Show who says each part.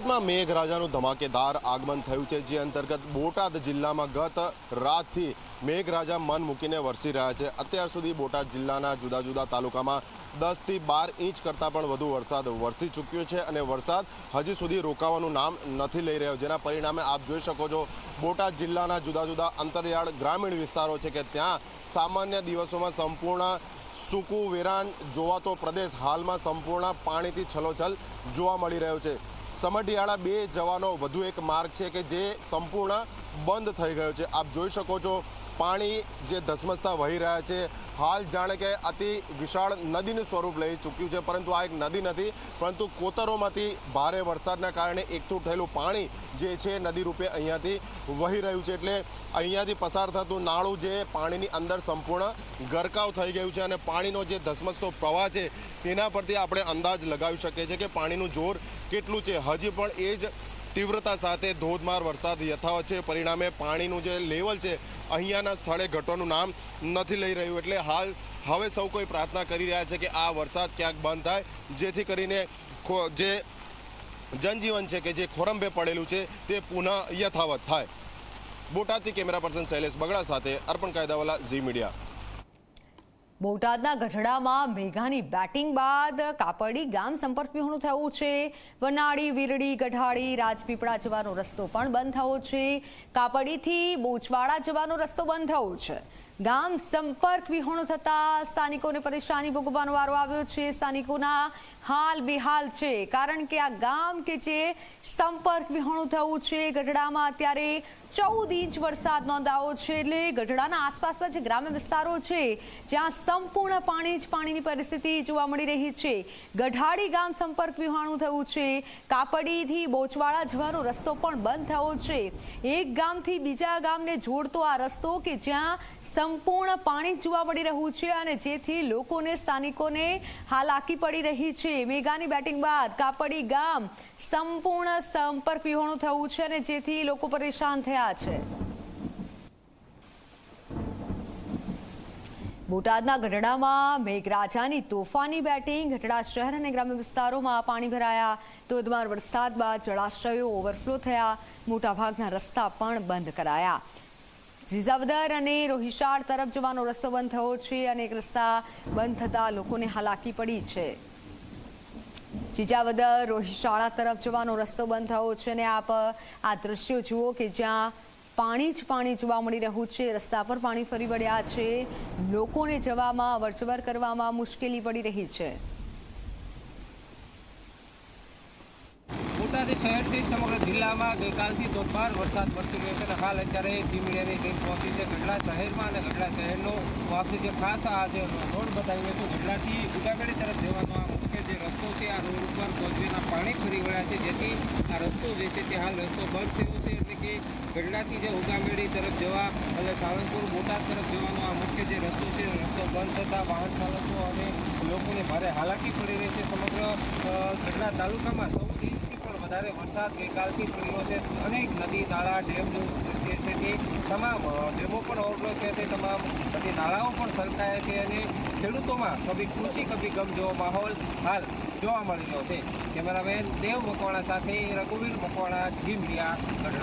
Speaker 1: બોટાદમાં મેઘરાજાનું ધમાકેદાર આગમન થયું છે, જે અંતર્ગત બોટાદ જિલ્લામાં ગત રાતથી મેઘરાજા મન મૂકીને વરસી રહ્યા છે. અત્યાર સુધી બોટાદ જિલ્લાના જુદા જુદા તાલુકામાં દસથી બાર ઇંચ કરતાં પણ વધુ વરસાદ વરસી ચૂક્યો છે અને વરસાદ હજી સુધી રોકાવાનું નામ નથી લઈ રહ્યો. જેના પરિણામે આપ જોઈ શકો છો, બોટાદ જિલ્લાના જુદા જુદા અંતરિયાળ ગ્રામીણ વિસ્તારો છે કે ત્યાં સામાન્ય દિવસોમાં સંપૂર્ણ સૂકું વેરાન જોવાતો પ્રદેશ હાલમાં સંપૂર્ણ પાણીથી છલોછલ જોવા મળી રહ્યો છે. સમઢિયાળા બે જવાનો વધુ એક માર્ગ છે કે જે સંપૂર્ણ બંધ થઈ ગયો છે. આપ જોઈ શકો છો, પાણી જે ધસમસતા વહી રહ્યા છે, હાલ જાણે કે અતિ વિશાળ નદીનું સ્વરૂપ લઈ ચૂક્યું છે, પરંતુ આ એક નદી નથી, પરંતુ કોતરોમાંથી ભારે વરસાદના કારણે એકઠું થયેલું પાણી જે છે, નદી રૂપે અહીંયાથી વહી રહ્યું છે. એટલે અહીંયાથી પસાર થતું નાળું જે પાણીની અંદર સંપૂર્ણ ગરકાવ થઈ ગયું છે અને પાણીનો જે ધસમસતો પ્રવાહ છે, તેના પરથી આપણે અંદાજ લગાવી શકીએ છીએ કે પાણીનું જોર કેટલું છે. હજી પણ એ જ તીવ્રતા સાથે ધોધમાર વરસાદ યથાવત છે. પરિણામે પાણીનું જે લેવલ છે, અહીંયાના સ્થળે ઘટવાનું નામ નથી લઈ રહ્યું. એટલે હાલ હવે સૌ કોઈ પ્રાર્થના કરી રહ્યા છે કે આ વરસાદ ક્યાંક બંધ થાય, જેથી કરીને જે જનજીવન છે કે જે ખોરંભે પડેલું છે, તે પુનઃ યથાવત થાય. બોટાદથી કેમેરા પર્સન શૈલેષ બગડા સાથે અર્પણ કાયદાવાલા ઝી મીડિયા.
Speaker 2: બોટાદના ગઢડામાં મેઘાની બેટિંગ બાદ કાપડી ગામ સંપર્ક વિહોણું થયું છે. વનાળી, વીરડી, ગઢાળી, રાજપીપળા જવાનો રસ્તો પણ બંધ થયો છે. કાપડીથી બોચવાડા જવાનો રસ્તો બંધ થયો છે. ગામ સંપર્ક વિહોણું થતા સ્થાનિકોને પરેશાની ભોગવવાનો વારો આવ્યો છે. સ્થાનિકોના હાલ બેહાલ છે. કારણ કે આ ગામ કે જે સંપર્ક વિહોણું થયું છે, ગઢડામાં અત્યારે ચૌદ ઇંચ વરસાદ નોંધાયો છે. એટલે ગઢડાના આસપાસના જે ગ્રામ્ય વિસ્તારો છે, જ્યાં સંપૂર્ણ પાણી જ પાણીની પરિસ્થિતિ જોવા મળી રહી છે. ગઢાડી ગામ સંપર્ક વિહાણું થયું છે. કાપડીથી બોચવાળા જવાનો રસ્તો પણ બંધ થયો છે. એક ગામથી બીજા ગામને જોડતો આ રસ્તો કે જ્યાં સંપૂર્ણ પાણી જોવા મળી રહ્યું છે અને જેથી લોકોને, સ્થાનિકોને હાલાકી પડી રહી છે. મેઘાની બેટિંગ બાદ કાપડી ગામ સંપૂર્ણ સંપર્ક વિહોણું થયું છે અને જેથી લોકો પરેશાન થયા છે. બોટાદના ગઢડામાં મેઘરાજાની તોફાની બેટિંગ, ગઢડા શહેર અને ગ્રામ્ય વિસ્તારોમાં પાણી ભરાયા. ધોધમાર વરસાદ બાદ જળાશયો ઓવરફ્લો થયા. મોટાભાગના રસ્તા પણ બંધ કરાયા. ઝીઝાવદર અને રોહિશાળ તરફ જવાનો રસ્તો બંધ થયો છે અને એક રસ્તા બંધ થતાં લોકોને હાલાકી પડી છે. જીજાવદર રોહિશાળા તરફ જવાનો રસ્તો બંધ થયો છે અને આપ આ દ્રશ્યો જુઓ કે જ્યાં પાણી જ પાણી જોવા મળી રહ્યું છે. રસ્તા પર પાણી ફરી વળ્યા છે. લોકોને જવામાં અવરજવર કરવામાં મુશ્કેલી પડી રહી છે.
Speaker 3: બોટાદ શહેર સહિત સમગ્ર જિલ્લામાં ગઈકાલથી તોફાન, વરસાદ વરસી રહ્યો છે અને હાલ અત્યારે ધીમીડિયાની ટીમ પહોંચી છે. ગઢડા શહેરમાં અને ગઢડા શહેરનો હું જે ખાસ આ જે રોડ બતાવી રહ્યો છે. ગઢડાથી ઉગામેડી તરફ જવાનો આ મુખ્ય જે રસ્તો છે, આ રોડ ઉપર કોઝવેના પાણી ફરી વળ્યા છે. જેથી આ રસ્તો જે છે તે હાલ રસ્તો બંધ થયો છે. એટલે કે ગઢડાથી જે ઉગામેડી તરફ જવા અને સાળંગપુર બોટાદ તરફ જવાનો આ મુખ્ય જે રસ્તો છે રસ્તો બંધ થતાં વાહન ચાલકો અને લોકોને ભારે હાલાકી પડી રહી છે. સમગ્ર ગઢડા તાલુકામાં સૌ વધારે વરસાદ ગઈકાલથી પડ્યો છે. અનેક નદી, નાળા, ડેમ જે છે તે તમામ ડેમો પણ ઓવરફ્લો છે. તે તમામ બધી નાળાઓ પણ સરકાયા છે અને ખેડૂતોમાં કભી ખુશી, કભી ગમ જેવો માહોલ હાલ જોવા મળી રહ્યો છે. કેમેરામેન દેવ મકવાણા સાથે રઘુવીર મકવાણા જી મીડિયા ગઢડા.